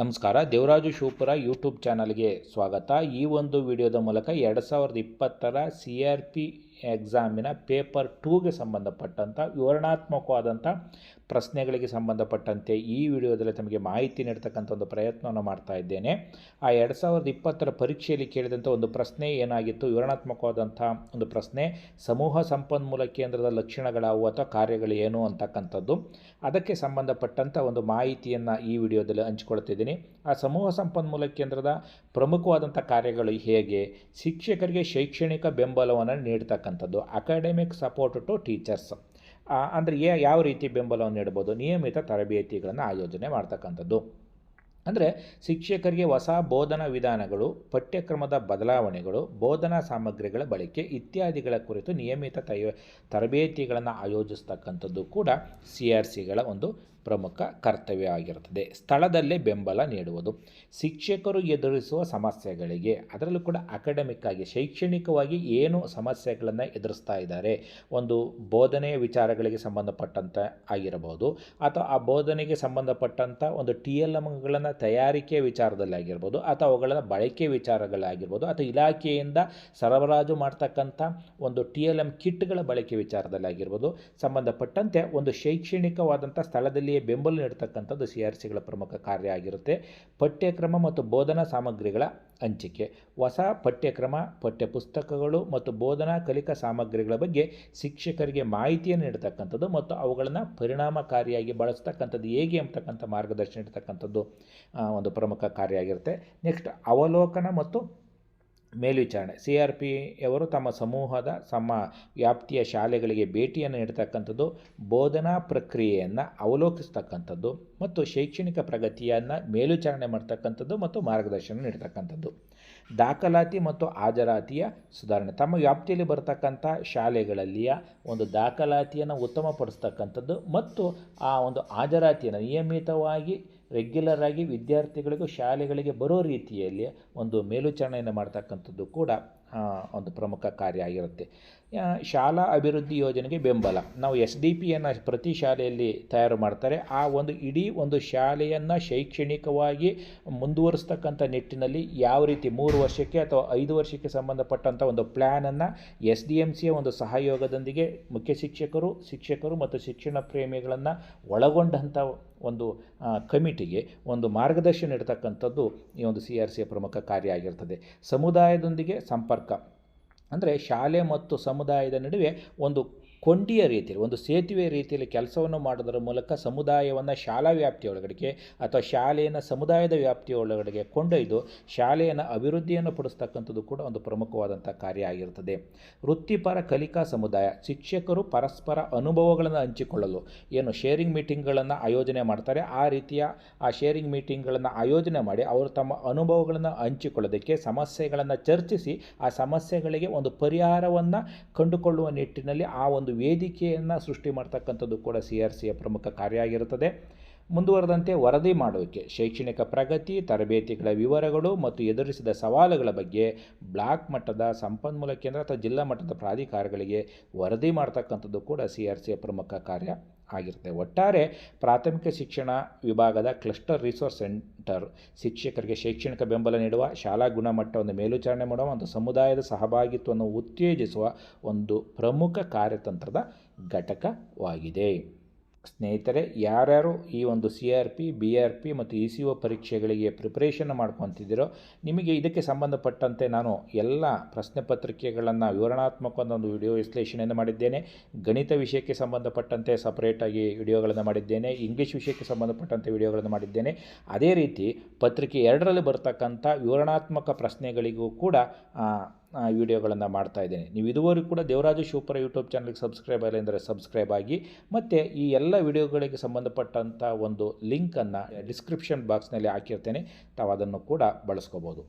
ನಮಸ್ಕಾರ, ದೇವರಾಜು ಶಿವಪುರ ಯೂಟ್ಯೂಬ್ ಚಾನಲ್ಗೆ ಸ್ವಾಗತ. ಈ ಒಂದು ವಿಡಿಯೋದ ಮೂಲಕ ಎರಡು ಸಾವಿರದ ಇಪ್ಪತ್ತರ ಸಿ ಆರ್ ಪಿ ಎಕ್ಸಾಮಿನ ಪೇಪರ್ ಟೂಗೆ ಸಂಬಂಧಪಟ್ಟಂಥ ವಿವರಣಾತ್ಮಕವಾದಂಥ ಪ್ರಶ್ನೆಗಳಿಗೆ ಸಂಬಂಧಪಟ್ಟಂತೆ ಈ ವಿಡಿಯೋದಲ್ಲಿ ತಮಗೆ ಮಾಹಿತಿ ನೀಡ್ತಕ್ಕಂಥ ಒಂದು ಪ್ರಯತ್ನವನ್ನು ಮಾಡ್ತಾ ಇದ್ದೇನೆ. ಆ ಎರಡು ಸಾವಿರದ ಇಪ್ಪತ್ತರ ಪರೀಕ್ಷೆಯಲ್ಲಿ ಕೇಳಿದಂಥ ಒಂದು ಪ್ರಶ್ನೆ ಏನಾಗಿತ್ತು? ವಿವರಣಾತ್ಮಕವಾದಂಥ ಒಂದು ಪ್ರಶ್ನೆ, ಸಮೂಹ ಸಂಪನ್ಮೂಲ ಕೇಂದ್ರದ ಲಕ್ಷಣಗಳಾವು ಅಥವಾ ಕಾರ್ಯಗಳು ಏನು ಅಂತಕ್ಕಂಥದ್ದು. ಅದಕ್ಕೆ ಸಂಬಂಧಪಟ್ಟಂಥ ಒಂದು ಮಾಹಿತಿಯನ್ನು ಈ ವಿಡಿಯೋದಲ್ಲಿ ಹಂಚಿಕೊಳ್ತಿದ್ದೀನಿ. ಆ ಸಮೂಹ ಸಂಪನ್ಮೂಲ ಕೇಂದ್ರದ ಪ್ರಮುಖವಾದಂಥ ಕಾರ್ಯಗಳು ಹೇಗೆ? ಶಿಕ್ಷಕರಿಗೆ ಶೈಕ್ಷಣಿಕ ಬೆಂಬಲವನ್ನು ನೀಡ್ತಕ್ಕಂಥದ್ದು ಅಕಾಡೆಮಿಕ್ ಸಪೋರ್ಟ್ ಟು ಟೀಚರ್ಸ್ ಅಂದರೆ ಯಾವ ರೀತಿ ಬೆಂಬಲವನ್ನು ನೀಡ್ಬೋದು? ನಿಯಮಿತ ತರಬೇತಿಗಳನ್ನು ಆಯೋಜನೆ ಮಾಡ್ತಕ್ಕಂಥದ್ದು. ಅಂದರೆ ಶಿಕ್ಷಕರಿಗೆ ಹೊಸ ಬೋಧನಾ ವಿಧಾನಗಳು, ಪಠ್ಯಕ್ರಮದ ಬದಲಾವಣೆಗಳು, ಬೋಧನಾ ಸಾಮಗ್ರಿಗಳ ಬಳಕೆ ಇತ್ಯಾದಿಗಳ ಕುರಿತು ನಿಯಮಿತ ತಯ, ತರಬೇತಿಗಳನ್ನು ಆಯೋಜಿಸ್ತಕ್ಕಂಥದ್ದು ಕೂಡ ಸಿ ಆರ್ ಸಿಗಳ ಒಂದು ಪ್ರಮುಖ ಕರ್ತವ್ಯ ಆಗಿರುತ್ತದೆ. ಸ್ಥಳದಲ್ಲೇ ಬೆಂಬಲ ನೀಡುವುದು. ಶಿಕ್ಷಕರು ಎದುರಿಸುವ ಸಮಸ್ಯೆಗಳಿಗೆ, ಅದರಲ್ಲೂ ಕೂಡ ಅಕಾಡೆಮಿಕ್ ಆಗಿ, ಶೈಕ್ಷಣಿಕವಾಗಿ ಏನು ಸಮಸ್ಯೆಗಳನ್ನು ಎದುರಿಸ್ತಾ ಇದ್ದಾರೆ. ಒಂದು ಬೋಧನೆಯ ವಿಚಾರಗಳಿಗೆ ಸಂಬಂಧಪಟ್ಟಂತೆ ಆಗಿರಬಹುದು, ಅಥವಾ ಆ ಬೋಧನೆಗೆ ಸಂಬಂಧಪಟ್ಟಂಥ ಒಂದು ಟಿ ಎಲ್ ಎಮ್ಗಳನ್ನು ತಯಾರಿಕೆ ವಿಚಾರದಲ್ಲಿ ಆಗಿರ್ಬೋದು ಅಥವಾ ಅವುಗಳನ್ನು ಬಳಕೆ ವಿಚಾರಗಳಾಗಿರ್ಬೋದು ಅಥವಾ ಇಲಾಖೆಯಿಂದ ಸರಬರಾಜು ಮಾಡ್ತಕ್ಕಂಥ ಒಂದು ಟಿ ಎಲ್ ಎಂ ಕಿಟ್ಗಳ ಬಳಕೆ ವಿಚಾರದಲ್ಲಿ ಆಗಿರ್ಬೋದು ಸಂಬಂಧಪಟ್ಟಂತೆ ಒಂದು ಶೈಕ್ಷಣಿಕವಾದಂಥ ಬೆಂಬಲ ನೀಡತಕ್ಕಂಥದ್ದು ಸಿ ಆರ್ ಸಿಗಳ ಪ್ರಮುಖ ಕಾರ್ಯ ಆಗಿರುತ್ತೆ. ಪಠ್ಯಕ್ರಮ ಮತ್ತು ಬೋಧನಾ ಸಾಮಗ್ರಿಗಳ ಹಂಚಿಕೆ. ಹೊಸ ಪಠ್ಯಕ್ರಮ, ಪಠ್ಯಪುಸ್ತಕಗಳು ಮತ್ತು ಬೋಧನಾ ಕಲಿಕಾ ಸಾಮಗ್ರಿಗಳ ಬಗ್ಗೆ ಶಿಕ್ಷಕರಿಗೆ ಮಾಹಿತಿಯನ್ನು ನೀಡತಕ್ಕಂಥದ್ದು ಮತ್ತು ಅವುಗಳನ್ನು ಪರಿಣಾಮಕಾರಿಯಾಗಿ ಬಳಸ್ತಕ್ಕಂಥದ್ದು ಹೇಗೆ ಅಂತಕ್ಕಂಥ ಮಾರ್ಗದರ್ಶನ ಇಡ್ತಕ್ಕಂಥದ್ದು ಒಂದು ಪ್ರಮುಖ ಕಾರ್ಯ ಆಗಿರುತ್ತೆ. ನೆಕ್ಸ್ಟ್ ಅವಲೋಕನ ಮತ್ತು ಮೇಲ್ವಿಚಾರಣೆ. ಸಿ ಆರ್ ಪಿ ಅವರು ತಮ್ಮ ಸಮೂಹದ, ತಮ್ಮ ವ್ಯಾಪ್ತಿಯ ಶಾಲೆಗಳಿಗೆ ಭೇಟಿಯನ್ನು ನೀಡತಕ್ಕಂಥದ್ದು, ಬೋಧನಾ ಪ್ರಕ್ರಿಯೆಯನ್ನು ಅವಲೋಕಿಸ್ತಕ್ಕಂಥದ್ದು ಮತ್ತು ಶೈಕ್ಷಣಿಕ ಪ್ರಗತಿಯನ್ನು ಮೇಲ್ವಿಚಾರಣೆ ಮಾಡ್ತಕ್ಕಂಥದ್ದು ಮತ್ತು ಮಾರ್ಗದರ್ಶನ ನೀಡ್ತಕ್ಕಂಥದ್ದು. ದಾಖಲಾತಿ ಮತ್ತು ಹಾಜರಾತಿಯ ಸುಧಾರಣೆ. ತಮ್ಮ ವ್ಯಾಪ್ತಿಯಲ್ಲಿ ಬರತಕ್ಕಂಥ ಶಾಲೆಗಳಲ್ಲಿಯ ಒಂದು ದಾಖಲಾತಿಯನ್ನು ಉತ್ತಮಪಡಿಸ್ತಕ್ಕಂಥದ್ದು ಮತ್ತು ಆ ಒಂದು ಹಾಜರಾತಿಯನ್ನು ನಿಯಮಿತವಾಗಿ ರೆಗ್ಯುಲರ್ ಆಗಿ ವಿದ್ಯಾರ್ಥಿಗಳಿಗೂ ಶಾಲೆಗಳಿಗೆ ಬರೋ ರೀತಿಯಲ್ಲಿ ಒಂದು ಮೇಲ್ವಿಚಾರಣೆಯನ್ನು ಮಾಡ್ತಕ್ಕಂಥದ್ದು ಕೂಡ ಒಂದು ಪ್ರಮುಖ ಕಾರ್ಯ ಆಗಿರುತ್ತೆ. ಶಾಲಾ ಅಭಿವೃದ್ಧಿ ಯೋಜನೆಗೆ ಬೆಂಬಲ. ನಾವು ಎಸ್ ಡಿ ಪಿಯನ್ನು ಪ್ರತಿ ಶಾಲೆಯಲ್ಲಿ ತಯಾರು ಮಾಡ್ತಾರೆ. ಆ ಒಂದು ಇಡೀ ಒಂದು ಶಾಲೆಯನ್ನು ಶೈಕ್ಷಣಿಕವಾಗಿ ಮುಂದುವರಿಸ್ತಕ್ಕಂಥ ನಿಟ್ಟಿನಲ್ಲಿ ಯಾವ ರೀತಿ ಮೂರು ವರ್ಷಕ್ಕೆ ಅಥವಾ ಐದು ವರ್ಷಕ್ಕೆ ಸಂಬಂಧಪಟ್ಟಂಥ ಒಂದು ಪ್ಲ್ಯಾನನ್ನು ಎಸ್ ಡಿ ಎಂ ಸಿಯ ಒಂದು ಸಹಯೋಗದೊಂದಿಗೆ ಮುಖ್ಯ ಶಿಕ್ಷಕರು ಶಿಕ್ಷಕರು ಮತ್ತು ಶಿಕ್ಷಣ ಪ್ರೇಮಿಗಳನ್ನು ಒಳಗೊಂಡಂಥ ಒಂದು ಕಮಿಟಿಗೆ ಒಂದು ಮಾರ್ಗದರ್ಶನ ನೀಡ್ತಕ್ಕಂಥದ್ದು ಈ ಒಂದು ಸಿ ಆರ್ ಸಿಯ ಪ್ರಮುಖ ಕಾರ್ಯ ಆಗಿರ್ತದೆ. ಸಮುದಾಯದೊಂದಿಗೆ ಸಂಪರ್ಕ ಅಂದರೆ ಶಾಲೆ ಮತ್ತು ಸಮುದಾಯದ ನಡುವೆ ಒಂದು ಕೊಂಡಿಯ ರೀತಿಯಲ್ಲಿ, ಒಂದು ಸೇತುವೆ ರೀತಿಯಲ್ಲಿ ಕೆಲಸವನ್ನು ಮಾಡೋದರ ಮೂಲಕ ಸಮುದಾಯವನ್ನು ಶಾಲಾ ವ್ಯಾಪ್ತಿಯೊಳಗಡೆಗೆ ಅಥವಾ ಶಾಲೆಯನ್ನು ಸಮುದಾಯದ ವ್ಯಾಪ್ತಿಯೊಳಗಡೆಗೆ ಕೊಂಡೊಯ್ದು ಶಾಲೆಯನ್ನು ಅಭಿವೃದ್ಧಿಯನ್ನು ಪಡಿಸ್ತಕ್ಕಂಥದ್ದು ಕೂಡ ಒಂದು ಪ್ರಮುಖವಾದಂಥ ಕಾರ್ಯ ಆಗಿರುತ್ತದೆ ವೃತ್ತಿಪರ ಕಲಿಕಾ ಸಮುದಾಯ, ಶಿಕ್ಷಕರು ಪರಸ್ಪರ ಅನುಭವಗಳನ್ನು ಹಂಚಿಕೊಳ್ಳಲು ಏನು ಶೇರಿಂಗ್ ಮೀಟಿಂಗ್ಗಳನ್ನು ಆಯೋಜನೆ ಮಾಡ್ತಾರೆ, ಆ ರೀತಿಯ ಆ ಶೇರಿಂಗ್ ಮೀಟಿಂಗ್ಗಳನ್ನು ಆಯೋಜನೆ ಮಾಡಿ ಅವರು ತಮ್ಮ ಅನುಭವಗಳನ್ನು ಹಂಚಿಕೊಳ್ಳೋದಕ್ಕೆ ಸಮಸ್ಯೆಗಳನ್ನು ಚರ್ಚಿಸಿ ಆ ಸಮಸ್ಯೆಗಳಿಗೆ ಒಂದು ಪರಿಹಾರವನ್ನು ಕಂಡುಕೊಳ್ಳುವ ನಿಟ್ಟಿನಲ್ಲಿ ಆ ಒಂದು ವೇದಿಕೆಯನ್ನು ಸೃಷ್ಟಿ ಮಾಡ್ತಕ್ಕಂಥದ್ದು ಕೂಡ ಸಿ ಆರ್ ಸಿಯ ಪ್ರಮುಖ ಕಾರ್ಯ ಆಗಿರುತ್ತದೆ. ಮುಂದುವರೆದಂತೆ ವರದಿ ಮಾಡುವಿಕೆ ಶೈಕ್ಷಣಿಕ ಪ್ರಗತಿ, ತರಬೇತಿಗಳ ವಿವರಗಳು ಮತ್ತು ಎದುರಿಸಿದ ಸವಾಲುಗಳ ಬಗ್ಗೆ ಬ್ಲಾಕ್ ಮಟ್ಟದ ಸಂಪನ್ಮೂಲ ಕೇಂದ್ರ ಅಥವಾ ಜಿಲ್ಲಾ ಮಟ್ಟದ ಪ್ರಾಧಿಕಾರಗಳಿಗೆ ವರದಿ ಮಾಡ್ತಕ್ಕಂಥದ್ದು ಕೂಡ ಸಿ ಆರ್ ಸಿಯ ಪ್ರಮುಖ ಕಾರ್ಯ ಆಗಿರುತ್ತೆ. ಒಟ್ಟಾರೆ ಪ್ರಾಥಮಿಕ ಶಿಕ್ಷಣ ವಿಭಾಗದ ಕ್ಲಸ್ಟರ್ ರಿಸೋರ್ಸ್ ಸೆಂಟರ್ ಶಿಕ್ಷಕರಿಗೆ ಶೈಕ್ಷಣಿಕ ಬೆಂಬಲ ನೀಡುವ, ಶಾಲಾ ಗುಣಮಟ್ಟವನ್ನು ಮೇಲ್ವಿಚಾರಣೆ ಮಾಡುವ, ಒಂದು ಸಮುದಾಯದ ಸಹಭಾಗಿತ್ವವನ್ನು ಉತ್ತೇಜಿಸುವ ಒಂದು ಪ್ರಮುಖ ಕಾರ್ಯತಂತ್ರದ ಘಟಕವಾಗಿದೆ. ಸ್ನೇಹಿತರೆ, ಯಾರ್ಯಾರು ಈ ಒಂದು C R P B R P ಮತ್ತು ಇ ಸಿ ಒ ಪರೀಕ್ಷೆಗಳಿಗೆ ಪ್ರಿಪ್ರೇಷನ್ ಮಾಡ್ಕೊತಿದ್ದೀರೋ, ನಿಮಗೆ ಇದಕ್ಕೆ ಸಂಬಂಧಪಟ್ಟಂತೆ ನಾನು ಎಲ್ಲ ಪ್ರಶ್ನೆ ಪತ್ರಿಕೆಗಳನ್ನು ವಿವರಣಾತ್ಮಕ ಒಂದು ವಿಡಿಯೋ ವಿಶ್ಲೇಷಣೆಯನ್ನು ಮಾಡಿದ್ದೇನೆ. ಗಣಿತ ವಿಷಯಕ್ಕೆ ಸಂಬಂಧಪಟ್ಟಂತೆ ಸಪ್ರೇಟಾಗಿ ವಿಡಿಯೋಗಳನ್ನು ಮಾಡಿದ್ದೇನೆ. ಇಂಗ್ಲೀಷ್ ವಿಷಯಕ್ಕೆ ಸಂಬಂಧಪಟ್ಟಂತೆ ವಿಡಿಯೋಗಳನ್ನು ಮಾಡಿದ್ದೇನೆ. ಅದೇ ರೀತಿ ಪತ್ರಿಕೆ ಎರಡರಲ್ಲಿ ಬರ್ತಕ್ಕಂಥ ವಿವರಣಾತ್ಮಕ ಪ್ರಶ್ನೆಗಳಿಗೂ ಕೂಡ ವಿಡಿಯೋಗಳನ್ನು ಮಾಡ್ತಾ ಇದ್ದೇನೆ. ನೀವು ಇದುವರೆಗೂ ಕೂಡ ದೇವರಾಜು ಶಿವಪುರ ಯೂಟ್ಯೂಬ್ ಚಾನಲ್ಗೆ ಸಬ್ಸ್ಕ್ರೈಬ್ ಆಗಿಲ್ಲ ಅಂದರೆ ಸಬ್ಸ್ಕ್ರೈಬ್ ಆಗಿ. ಮತ್ತು ಈ ಎಲ್ಲ ವಿಡಿಯೋಗಳಿಗೆ ಸಂಬಂಧಪಟ್ಟಂಥ ಒಂದು ಲಿಂಕನ್ನು ಡಿಸ್ಕ್ರಿಪ್ಷನ್ ಬಾಕ್ಸ್ನಲ್ಲಿ ಹಾಕಿರ್ತೇನೆ. ತಾವು ಅದನ್ನು ಕೂಡ ಬಳಸ್ಕೋಬೋದು.